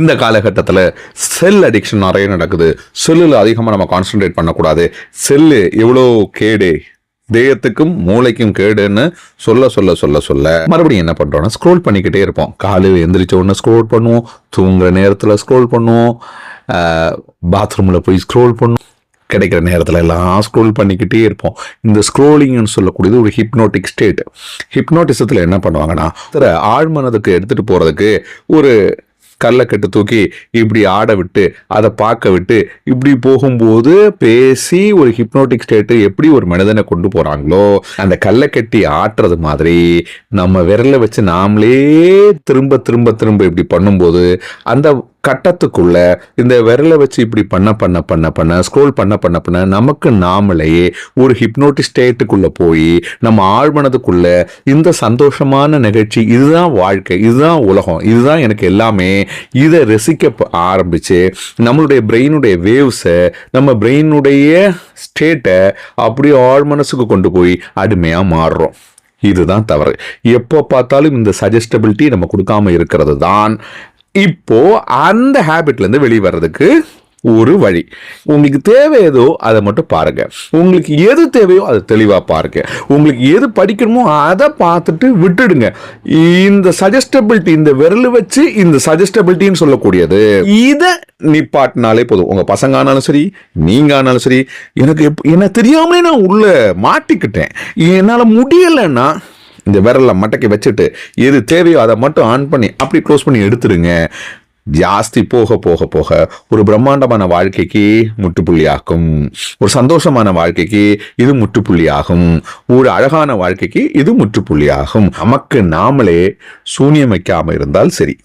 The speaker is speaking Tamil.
இந்த காலகட்டத்தில் செல் அடிக்ஷன் நிறைய நடக்குது. செல்லில் அதிகமாக நம்ம கான்சென்ட்ரேட் பண்ணக்கூடாது. செல்லு எவ்வளோ கேடு? தேயத்துக்கும் மூளைக்கும் கேடுன்னு சொல்ல சொல்ல சொல்ல சொல்ல மறுபடியும் என்ன பண்ணுறோம்னா ஸ்க்ரோல் பண்ணிக்கிட்டே இருப்போம். காலையில் எந்திரிச்ச உடனே ஸ்க்ரோல் பண்ணுவோம். தூங்குற நேரத்தில் ஸ்க்ரோல் பண்ணுவோம். பாத்ரூமில் போய் ஸ்க்ரோல் பண்ணுவோம். கிடைக்கிற நேரத்தில் எல்லாம் ஸ்க்ரோல் பண்ணிக்கிட்டே இருப்போம். இந்த ஸ்க்ரோலிங்னு சொல்லக்கூடியது ஒரு ஹிப்னோட்டிக் ஸ்டேட் ஹிப்னோட்டிசத்தில் என்ன பண்ணுவாங்கன்னா ஆழ்மனதுக்கு எடுத்துகிட்டு போகிறதுக்கு ஒரு கல்லைக்கட்டு தூக்கி இப்படி ஆட விட்டு அதை பார்க்க விட்டு இப்படி போகும்போது பேசி ஒரு ஹிப்னோட்டிக் ஸ்டேட்டு எப்படி ஒரு மனிதனை கொண்டு போகிறாங்களோ அந்த கல்லை கட்டி ஆட்டுறது மாதிரி நம்ம விரலை வச்சு நாமளே திரும்ப திரும்ப திரும்ப இப்படி பண்ணும்போது அந்த கட்டத்துக்குள்ள இந்த விரலை வச்சு இப்படி பண்ண பண்ண பண்ண பண்ண ஸ்க்ரோல் பண்ண பண்ண பண்ண நமக்கு நாமளே ஒரு ஹிப்னோட்டிக் ஸ்டேட்டுக்குள்ள போய் நம்ம ஆழ்மனதுக்குள்ள இந்த சந்தோஷமான நிகழ்ச்சி இதுதான் வாழ்க்கை இதுதான் உலகம் இதுதான் எனக்கு எல்லாமே இதை ரசிக்க ஆரம்பிச்சு நம்மளுடைய பிரெயினுடைய வேவ்ஸை நம்ம பிரெயினுடைய ஸ்டேட்டை அப்படியே ஆழ்மனசுக்கு கொண்டு போய் அடிமையாக மாறுறோம். இதுதான் தவறு. எப்போ பார்த்தாலும் இந்த சஜஸ்டபிலிட்டி நம்ம கொடுக்காம இருக்கிறது தான். இப்போ அந்த ஹேபிட்லேருந்து வெளியே வர்றதுக்கு ஒரு வழி. உங்களுக்கு தேவை ஏதோ அதை மட்டும் பாருங்க. உங்களுக்கு எது தேவையோ அதை தெளிவாக பாருங்க. உங்களுக்கு எது படிக்கணுமோ அதை பார்த்துட்டு விட்டுடுங்க. இந்த சஜஸ்டபிலிட்டி இந்த விரல் வச்சு இந்த சஜஸ்டபிலிட்டின்னு சொல்லக்கூடியது. இதை நிப்பாட்டினாலே போதும். உங்கள் பசங்க ஆனாலும் சரி நீங்கள் ஆனாலும் சரி எனக்கு எப் என்ன தெரியாமலே நான் உள்ள மாட்டிக்கிட்டேன். என்னால் முடியலைன்னா இந்த விரலில் மட்டைக்கு வச்சுட்டு எது தேவையோ அதை மட்டும் ஆன் பண்ணி அப்படி க்ளோஸ் பண்ணி எடுத்துருங்க ஜாஸ்தி போக போக போக ஒரு பிரம்மாண்டமான வாழ்க்கைக்கு முட்டுப்புள்ளியாகும் ஒரு சந்தோஷமான வாழ்க்கைக்கு இது முட்டுப்புள்ளியாகும் ஒரு அழகான வாழ்க்கைக்கு இது முற்றுப்புள்ளியாகும். நமக்கு நாமளே சூனியம் வைக்காமல் இருந்தால் சரி.